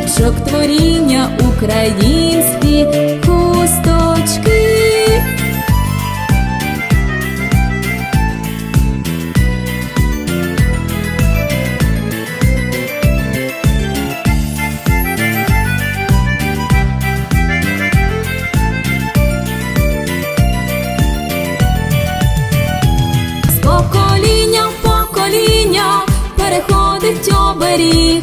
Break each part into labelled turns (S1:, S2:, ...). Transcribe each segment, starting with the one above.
S1: Україночок творіння, українські хусточки. З покоління покоління переходить оберіг,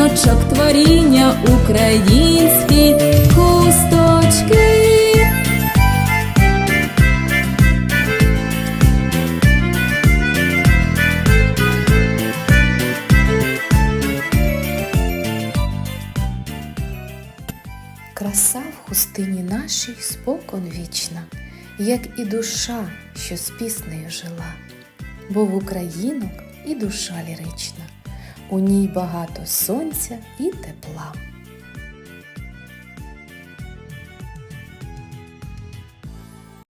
S1: Україночок творіння, українські хусточки.
S2: Краса в хустині нашій спокон вічна, як і душа, що з піснею жила, бо в українок і душа лірична, у ній багато сонця і тепла.